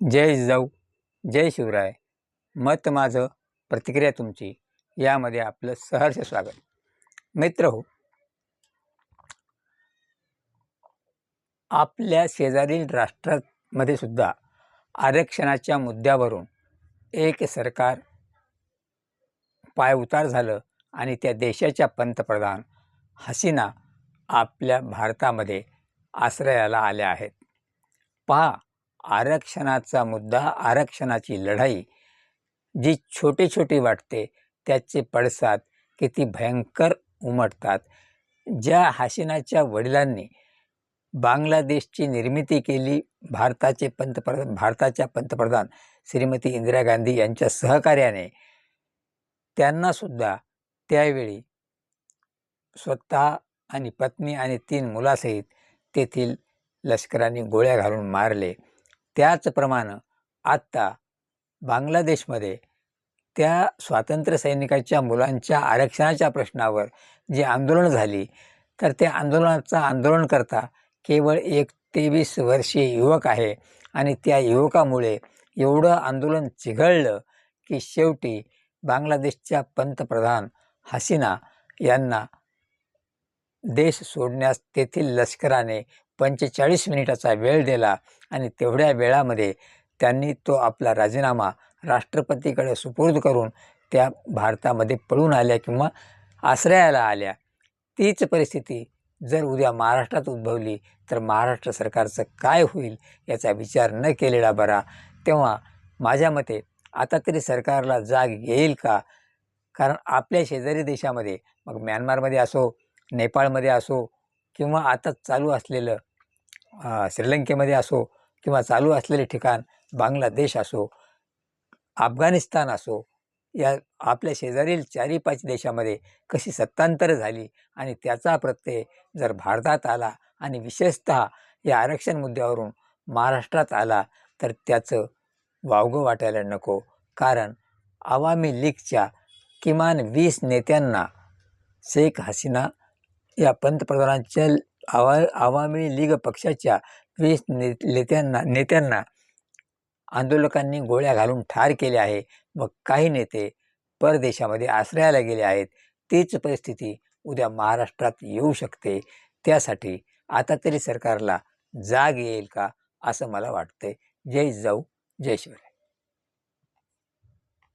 जय जाऊ जय शिवराय. मत माझं प्रतिक्रिया तुमची. यामध्ये आपलं सहर्ष स्वागत. मित्र हो आपल्या शेजारील राष्ट्रामध्ये सुद्धा आरक्षणाच्या मुद्द्यावरून एक सरकार पायउतार झालं आणि त्या देशाच्या पंतप्रधान हसीना आपल्या भारतामध्ये आश्रयाला आल्या आहेत. पहा आरक्षणाचा मुद्दा आरक्षणाची लढाई जी छोटी छोटी वाटते त्याचे पडसाद किती भयंकर उमटतात. ज्या हसीनाच्या वडिलांनी बांगलादेशची निर्मिती केली भारताचे पंतप्रधान भारताच्या पंतप्रधान श्रीमती इंदिरा गांधी यांच्या सहकार्याने त्यांनासुद्धा त्यावेळी स्वतः आणि पत्नी आणि तीन मुलासहित तेथील लष्कराने गोळ्या घालून मारले. त्याचप्रमाणे आत्ता बांगलादेशमध्ये त्या स्वातंत्र्य सैनिकाच्या मुलांच्या आरक्षणाच्या प्रश्नावर जी आंदोलन झाली तर त्या आंदोलनाचा आंदोलन करता केवळ एक तेवीस वर्षीय युवक आहे आणि त्या युवकामुळे एवढं आंदोलन चिघळलं की शेवटी बांगलादेशच्या पंतप्रधान हसीना यांना देश सोडण्यास तेथील लष्कराने पंचेचाळीस मिनिटाचा वेळ दिला आणि तेवढ्या वेळामध्ये त्यांनी तो आपला राजीनामा राष्ट्रपतीकडे सुपूर्द करून त्या भारतामध्ये पळून आल्या किंवा आश्रयाला आल्या. तीच परिस्थिती जर उद्या महाराष्ट्रात उद्भवली तर महाराष्ट्र सरकारचं काय होईल याचा विचार न केलेला बरा. तेव्हा माझ्या मते आता तरी सरकारला जाग येईल का? कारण आपल्या शेजारी देशामध्ये मग म्यानमारमध्ये असो नेपाळमध्ये असो किंवा आता चालू असलेलं श्रीलंकेमध्ये असो किंवा चालू असलेले ठिकाण बांगलादेश असो अफगाणिस्तान असो या आपल्या शेजारील चारी पाच देशामध्ये कशी सत्तांतर झाली आणि त्याचा प्रत्यय जर भारतात आला आणि विशेषतः या आरक्षण मुद्द्यावरून महाराष्ट्रात आला तर त्याचं वावगं वाटायला नको. कारण आवामी लीगच्या किमान वीस नेत्यांना शेख हसीना या पंतप्रधानांच्या आवा आवामी लीग पक्षाच्या वीस ने नेत्यांना नेत्यांना आंदोलकांनी गोळ्या घालून ठार केले आहे. व काही नेते परदेशामध्ये आश्रयाला गेले आहेत. तीच परिस्थिती उद्या महाराष्ट्रात येऊ शकते. त्यासाठी आता तरी सरकारला जाग येईल का असं मला वाटते जय जाऊ जय शिवराय.